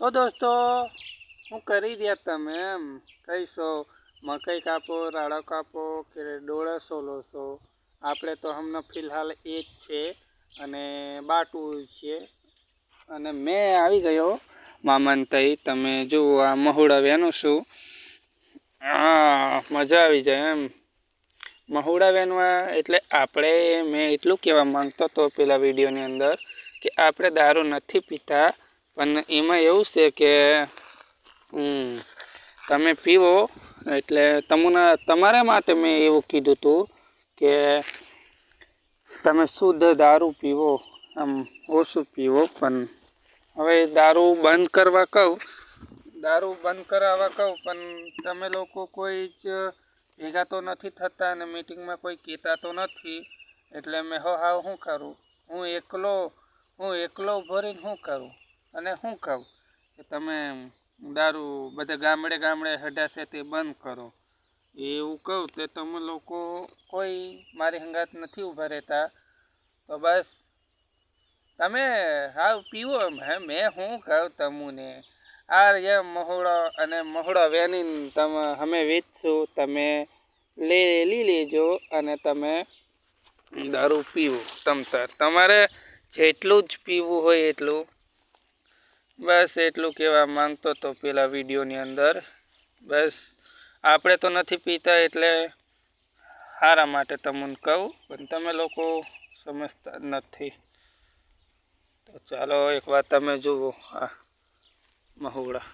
તો દોસ્તો, હું કરી રહ્યા તમે એમ. કહીશો, મકઈ કાપો રાડો કાપો કે ડોળસો સોલો આપણે તો હમણાં ફિલહાલ એ જ છે અને બાટવું છે. અને મેં આવી ગયો, મામાન તઈ. તમે જુઓ, આ મહુડા છું. હા, મજા આવી જાય એમ. મહુડા એટલે આપણે મેં એટલું કહેવા માંગતો હતો પેલા વિડીયોની અંદર કે આપણે દારૂ નથી પીતા. પણ એમાં એવું છે કે તમે પીવો એટલે તમને, તમારા માટે મેં એવું કીધું હતું કે તમે શુદ્ધ દારૂ પીવો, આમ ઓછું પીવો, પણ હવે દારૂ બંધ કરવા કહું, દારૂ બંધ કરાવવા કહું, પણ તમે લોકો કોઈ જ ભેગા તો નથી થતા અને મિટિંગમાં કોઈ કહેતા તો નથી, એટલે મેં હો હા શું કરું? હું એકલો હું એકલો ભરીને શું કરું? અને શું કહું કે તમે દારૂ બધા ગામડે ગામડે હડાશે તે બંધ કરો. એવું કહું તે તમે લોકો કોઈ મારી હંગાત નથી ઊભા રહેતા. તો બસ તમે હાવ પીવો હે, મેં શું કહું તમને, આ રે મહોડો અને મહોડો વેની તમે અમે વેચશું, તમે લે, લઈ લેજો અને તમે દારૂ પીવો તમતાર. તમારે જેટલું જ પીવું હોય એટલું બસ એટલું કહેવા માંગતો હતો પેલા વિડીયોની અંદર. બસ આપણે તો નથી પીતા એટલે સારા માટે તમને કહું, પણ તમે લોકો સમજતા નથી. તો ચાલો એક વાર તમે જુઓ. આ મહુડા.